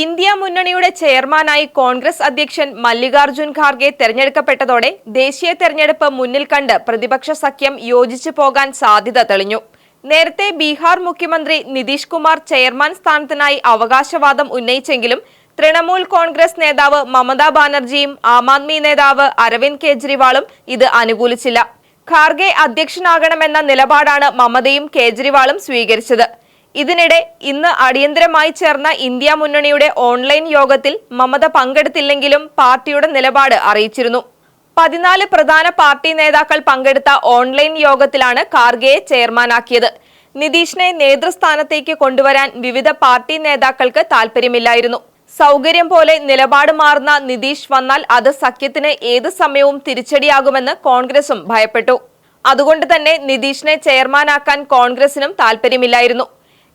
India മുന്നണിയുടെ ചെയർമാനായി കോൺഗ്രസ് അധ്യക്ഷൻ മല്ലികാർജുൻ ഖാർഗെ തെരഞ്ഞെടുക്കപ്പെട്ടതോടെ ദേശീയ തെരഞ്ഞെടുപ്പ് മുന്നിൽ കണ്ട് പ്രതിപക്ഷ സഖ്യം യോജിച്ചു പോകാൻ സാധ്യത തെളിഞ്ഞു. നേരത്തെ ബീഹാർ മുഖ്യമന്ത്രി നിതീഷ് കുമാർ ചെയർമാൻ സ്ഥാനത്തിനായി അവകാശവാദം ഉന്നയിച്ചെങ്കിലും തൃണമൂൽ കോൺഗ്രസ് നേതാവ് മമതാ ബാനർജിയും ആം ആദ്മി നേതാവ് അരവിന്ദ് കെജ്രിവാളും ഇത് അനുകൂലിച്ചില്ല. ഖാർഗെ അധ്യക്ഷനാകണമെന്ന നിലപാടാണ് മമതയും കേജ്രിവാളും സ്വീകരിച്ചത്. ഇതിനിടെ ഇന്ന് അടിയന്തരമായി ചേർന്ന ഇന്ത്യ മുന്നണിയുടെ ഓൺലൈൻ യോഗത്തിൽ മമത പങ്കെടുത്തില്ലെങ്കിലും പാർട്ടിയുടെ നിലപാട് അറിയിച്ചിരുന്നു. പതിനാല് പ്രധാന പാർട്ടി നേതാക്കൾ പങ്കെടുത്ത ഓൺലൈൻ യോഗത്തിലാണ് ഖാർഗെയെ ചെയർമാനാക്കിയത്. നിതീഷിനെ നേതൃസ്ഥാനത്തേക്ക് കൊണ്ടുവരാൻ വിവിധ പാർട്ടി നേതാക്കൾക്ക് താൽപര്യമില്ലായിരുന്നു സൗകര്യം പോലെ നിലപാട് മാറുന്ന നിതീഷ് വന്നാൽ അത് സഖ്യത്തിന് ഏത് സമയവും തിരിച്ചടിയാകുമെന്ന് കോൺഗ്രസും ഭയപ്പെട്ടു. അതുകൊണ്ട് തന്നെ നിതീഷിനെ ചെയർമാനാക്കാൻ കോൺഗ്രസിനും താൽപര്യമില്ലായിരുന്നു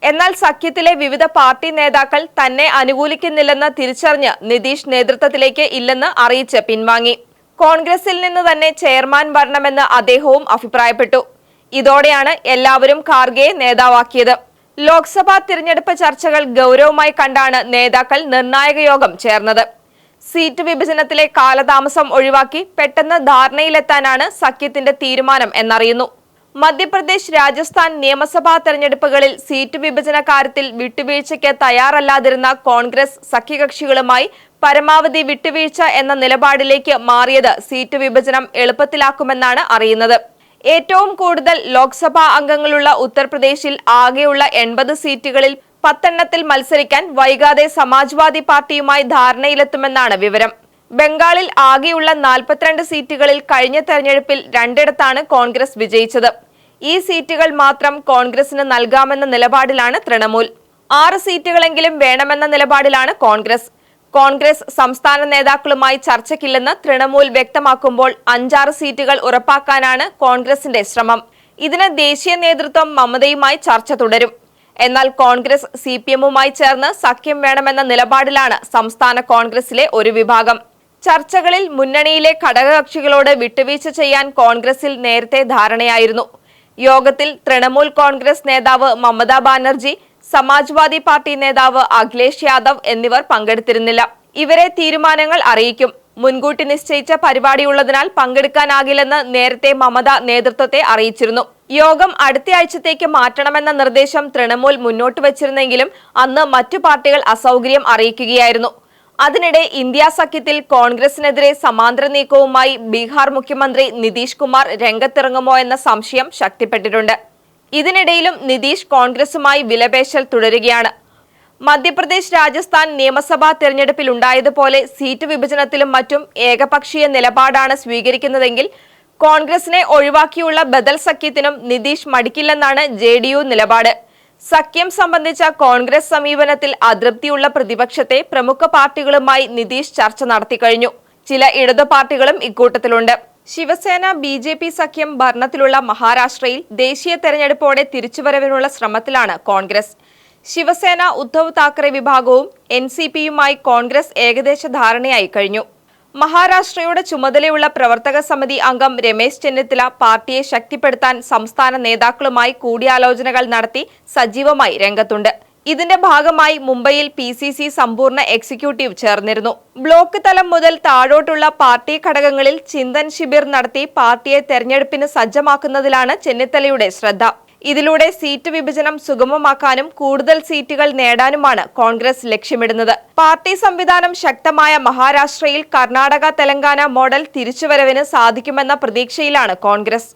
എന്നാൽ സഖ്യത്തിലെ വിവിധ പാർട്ടി നേതാക്കൾ തന്നെ അനുകൂലിക്കുന്നില്ലെന്ന് തിരിച്ചറിഞ്ഞ് നിതീഷ് നേതൃത്വത്തിലേക്ക് ഇല്ലെന്ന് അറിയിച്ച് പിൻവാങ്ങി. കോൺഗ്രസിൽ നിന്ന് തന്നെ ചെയർമാൻ വരണമെന്ന് അദ്ദേഹവും അഭിപ്രായപ്പെട്ടു. ഇതോടെയാണ് എല്ലാവരും ഖാർഗെയെ നേതാവാക്കിയത്. ലോക്സഭാ തിരഞ്ഞെടുപ്പ് ചർച്ചകൾ ഗൗരവമായി കണ്ടാണ് നേതാക്കൾ നിർണായക യോഗം ചേർന്നത്. സീറ്റ് വിഭജനത്തിലെ കാലതാമസം ഒഴിവാക്കി പെട്ടെന്ന് ധാരണയിലെത്താനാണ് സഖ്യത്തിന്റെ തീരുമാനം എന്നറിയുന്നു. മധ്യപ്രദേശ് രാജസ്ഥാൻ നിയമസഭാ തെരഞ്ഞെടുപ്പുകളിൽ സീറ്റ് വിഭജന കാര്യത്തിൽ വിട്ടുവീഴ്ചയ്ക്ക് തയ്യാറല്ലാതിരുന്ന കോൺഗ്രസ് സഖ്യകക്ഷികളുമായി പരമാവധി വിട്ടുവീഴ്ച എന്ന നിലപാടിലേക്ക് മാറിയത് സീറ്റ് വിഭജനം എളുപ്പത്തിലാക്കുമെന്നാണ് അറിയുന്നത്. ഏറ്റവും കൂടുതൽ ലോക്സഭാ അംഗങ്ങളുള്ള ഉത്തർപ്രദേശിൽ ആകെയുള്ള എൺപത് സീറ്റുകളിൽ പത്തെണ്ണത്തിൽ മത്സരിക്കാൻ വൈകാതെ സമാജ്വാദി പാർട്ടിയുമായി ധാരണയിലെത്തുമെന്നാണ് വിവരം. ബംഗാളിൽ ആകെയുള്ള നാൽപ്പത്തിരണ്ട് സീറ്റുകളിൽ കഴിഞ്ഞ തെരഞ്ഞെടുപ്പിൽ രണ്ടിടത്താണ് കോൺഗ്രസ് വിജയിച്ചത്. ഈ സീറ്റുകൾ മാത്രം കോൺഗ്രസിന് നൽകാമെന്ന നിലപാടിലാണ് തൃണമൂൽ. ആറ് സീറ്റുകളെങ്കിലും വേണമെന്ന നിലപാടിലാണ് കോൺഗ്രസ്. കോൺഗ്രസ് സംസ്ഥാന നേതാക്കളുമായി ചർച്ചയ്ക്കില്ലെന്ന് തൃണമൂൽ വ്യക്തമാക്കുമ്പോൾ അഞ്ചാറ് സീറ്റുകൾ ഉറപ്പാക്കാനാണ് കോൺഗ്രസിന്റെ ശ്രമം. ഇതിന് ദേശീയ നേതൃത്വം മമതയുമായി ചർച്ച തുടരും. എന്നാൽ കോൺഗ്രസ് സി പി എമ്മുമായി ചേർന്ന് സഖ്യം വേണമെന്ന നിലപാടിലാണ് സംസ്ഥാന കോൺഗ്രസിലെ ഒരു വിഭാഗം. ചർച്ചകളിൽ മുന്നണിയിലെ ഘടകകക്ഷികളോട് വിട്ടുവീഴ്ച ചെയ്യാൻ കോൺഗ്രസിൽ നേരത്തെ ധാരണയായിരുന്നു. യോഗത്തിൽ തൃണമൂൽ കോൺഗ്രസ് നേതാവ് മമതാ ബാനർജി സമാജ്വാദി പാർട്ടി നേതാവ് അഖിലേഷ് യാദവ് എന്നിവർ പങ്കെടുത്തിരുന്നില്ല. ഇവരെ തീരുമാനങ്ങൾ അറിയിക്കും. മുൻകൂട്ടി നിശ്ചയിച്ച പരിപാടിയുള്ളതിനാൽ പങ്കെടുക്കാനാകില്ലെന്ന് നേരത്തെ മമത നേതൃത്വത്തെ അറിയിച്ചിരുന്നു. യോഗം അടുത്ത ആഴ്ചത്തേക്ക് മാറ്റണമെന്ന നിർദ്ദേശം തൃണമൂൽ മുന്നോട്ട് വച്ചിരുന്നെങ്കിലും അന്ന് മറ്റു പാർട്ടികൾ അസൗകര്യം അറിയിക്കുകയായിരുന്നു. അതിനിടെ ഇന്ത്യ സഖ്യത്തിൽ കോൺഗ്രസിനെതിരെ സമാന്തര നീക്കവുമായി ബീഹാർ മുഖ്യമന്ത്രി നിതീഷ് കുമാർ രംഗത്തിറങ്ങുമോ എന്ന സംശയം ശക്തിപ്പെട്ടിട്ടുണ്ട്. ഇതിനിടയിലും നിതീഷ് കോൺഗ്രസുമായി വിലപേശൽ തുടരുകയാണ്. മധ്യപ്രദേശ് രാജസ്ഥാൻ നിയമസഭാ തെരഞ്ഞെടുപ്പിലുണ്ടായതുപോലെ സീറ്റ് വിഭജനത്തിലും മറ്റും ഏകപക്ഷീയ നിലപാടാണ് സ്വീകരിക്കുന്നതെങ്കിൽ കോൺഗ്രസിനെ ഒഴിവാക്കിയുള്ള ബദൽ സഖ്യത്തിനും നിതീഷ് മടിക്കില്ലെന്നാണ് ജെ നിലപാട്. സഖ്യം സംബന്ധിച്ച കോൺഗ്രസ് സമീപനത്തിൽ അതൃപ്തിയുള്ള പ്രതിപക്ഷത്തെ പ്രമുഖ പാർട്ടികളുമായി നിതീഷ് ചർച്ച നടത്തിക്കഴിഞ്ഞു ചില ഇടതു പാർട്ടികളും ഇക്കൂട്ടത്തിലുണ്ട്. ശിവസേന ബി ജെ പി സഖ്യം ഭരണത്തിലുള്ള മഹാരാഷ്ട്രയിൽ ദേശീയ തെരഞ്ഞെടുപ്പോടെ തിരിച്ചുവരവിനുള്ള ശ്രമത്തിലാണ് കോൺഗ്രസ്. ശിവസേന ഉദ്ധവ് താക്കറെ വിഭാഗവും എൻ സി പിയുമായി കോൺഗ്രസ് ഏകദേശ ധാരണയായി കഴിഞ്ഞു. മഹാരാഷ്ട്രയുടെ ചുമതലയുള്ള പ്രവർത്തക സമിതി അംഗം രമേശ് ചെന്നിത്തല പാർട്ടിയെ ശക്തിപ്പെടുത്താൻ സംസ്ഥാന നേതാക്കളുമായി കൂടിയാലോചനകൾ നടത്തി സജീവമായി രംഗത്തുണ്ട്. ഇതിന്റെ ഭാഗമായി മുംബൈയിൽ പി സി സി സമ്പൂർണ എക്സിക്യൂട്ടീവ് ചേർന്നിരുന്നു. ബ്ലോക്ക് തലം മുതൽ താഴോട്ടുള്ള പാർട്ടി ഘടകങ്ങളിൽ ചിന്തൻ ശിബിർ നടത്തി പാർട്ടിയെ തെരഞ്ഞെടുപ്പിന് സജ്ജമാക്കുന്നതിലാണ് ചെന്നിത്തലയുടെ ശ്രദ്ധ. ഇതിലൂടെ സീറ്റ് വിഭജനം സുഗമമാക്കാനും കൂടുതൽ സീറ്റുകൾ നേടാനുമാണ് കോൺഗ്രസ് ലക്ഷ്യമിടുന്നത്. പാർട്ടി സംവിധാനം ശക്തമായ മഹാരാഷ്ട്രയിൽ കർണാടക തെലങ്കാന മോഡൽ തിരിച്ചുവരവിന് സാധിക്കുമെന്ന പ്രതീക്ഷയിലാണ് കോൺഗ്രസ്.